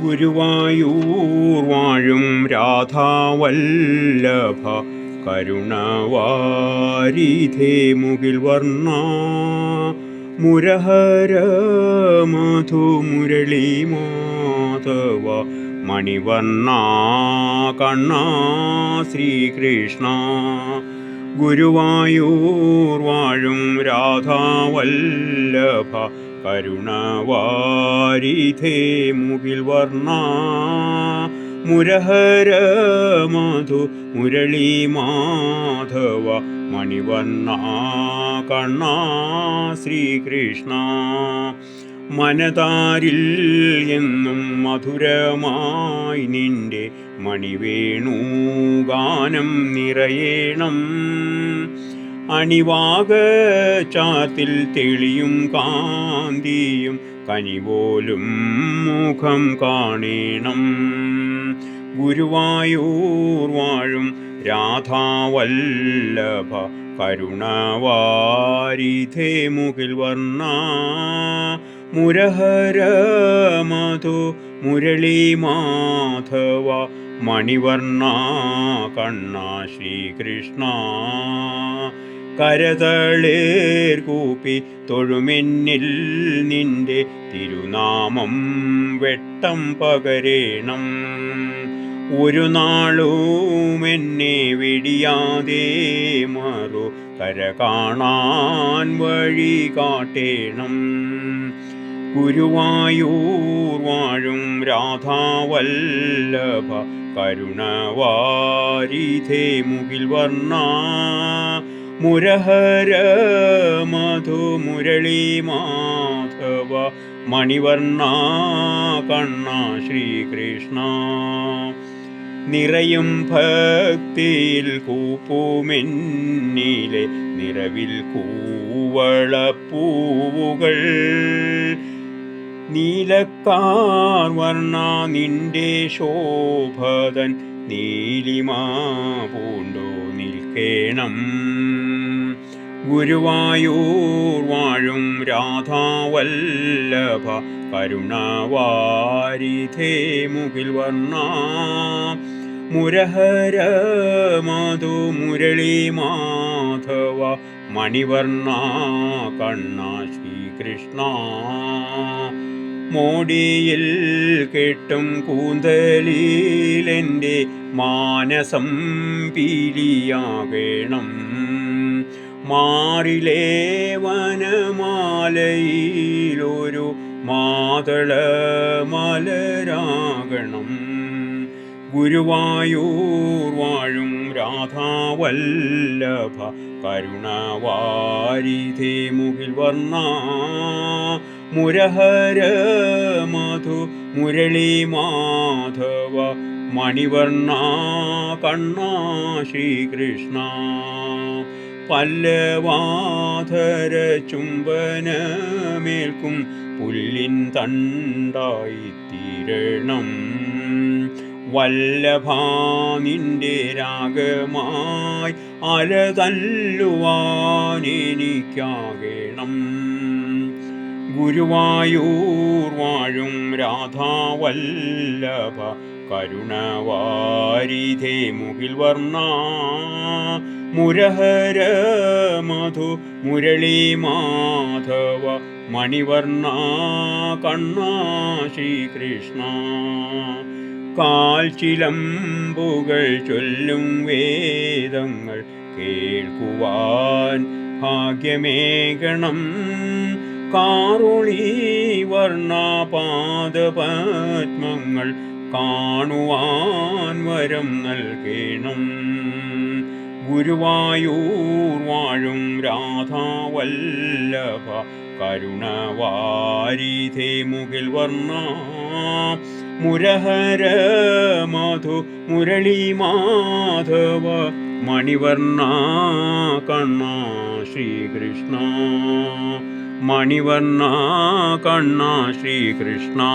ഗുരുവായൂർ വാഴും രാധാവല്ലഭ കരുണവാരിധേ മുകിൽ വർണ മുരഹര മധു മുരളി മാധവ മണിവർണ കണ്ണ ശ്രീകൃഷ്ണ. ഗുരുവായൂർ വാഴും രാധാവല്ലഭ കരുണവാരിധേ മുകിൽ വർണ മുരഹര മധു മുരളി മാധവ മണിവർണ കണ്ണ ശ്രീകൃഷ്ണ. മനതാരിൽ എന്നും മധുരമായി നിന്റെ മണിവേണു ഗാനം നിറയേണം. അണിവാക ചാത്തിൽ തെളിയും കാന്തിയും കനിപോലും മുഖം കാണേണം. ഗുരുവായൂർ വാഴും രാധാവല്ലഭ കരുണവാരിധേ മുകിൽ വർണ മുരഹര മധു മുരളി മാധവ മണിവർണ കണ്ണ ശ്രീകൃഷ്ണ. കരതളേർ കൂപ്പി തൊഴുമെന്നിൽ നിന്റെ തിരുനാമം വെട്ടം പകരേണം. ഒരു നാളും എന്നെ വെടിയാതെ മറു കര കാണാൻ വഴി കാട്ടേണം. ഗുരുവായൂർ വാഴും രാധാവല്ലഭ കരുണവാരിധേ മുകിൽ വർണ മുരഹര മധു മുരളി മാധവ മണിവർണ കണ്ണ ശ്രീകൃഷ്ണ. നിറയും ഭക്തിയിൽ കൂപ്പുമെന്നിലെ നിറവിൽ കൂവളപ്പൂവുകൾ നീലക്കാർ വർണ നിന്റെ ശോഭതൻ നീലിമാ പൂണ്ടോ നിൽക്കേണം. ഗുരുവായൂർ വാഴും രാധാവല്ലഭ കരുണവാരിധേ മുകിൽ വർണ. മുരഹര മധു മുരളി മാധവ മണിവർണ കണ്ണ ശ്രീകൃഷ്ണ. മോടിയിൽ കെട്ടും കൂന്തലിലെന്റെ മാനസം പീലിയാകണം. മാറിലേ വനമാലയിലൊരു മാതള മലരാകണം ഗുരുവായൂർ വാഴും രാധാവല്ലഭ കരുണവാരിധേ മുകിൽ വർണ മുരഹര മധു മുരളി മാധവ മണിവർണ കണ്ണ ശ്രീകൃഷ്ണ പല്ലവാധര ചുംബനമേൽക്കും പുല്ലിൻ തണ്ടായി തീരണം. വല്ലഭാ നിന്റെ രാഗമായി അലതല്ലുവാനെനിക്കാകണം ഗുരുവായൂർ വാഴും രാധാവല്ലഭ കരുണവാരിധേ മുകിൽ വർണ മുരഹര മധു മുരളി മാധവ മണിവർണ കണ്ണ ശ്രീകൃഷ്ണ കാൽച്ചിലമ്പുകൾ ചൊല്ലും വേദങ്ങൾ കേൾക്കുവാൻ ഭാഗ്യമേകണം. കാറുളി വർണപാദപത്മങ്ങൾ കാണുവാൻ വരം നൽകണം. ഗുരുവായൂർ വാഴും രാധാവല്ലഭ കരുണവാരിധേ മുകിൽ വർണ. മുരഹര മധു മുരളി മാധവ മണിവർണ കണ്ണ ശ്രീകൃഷ്ണ. मणिवर्णा कण्णा श्रीकृष्णा।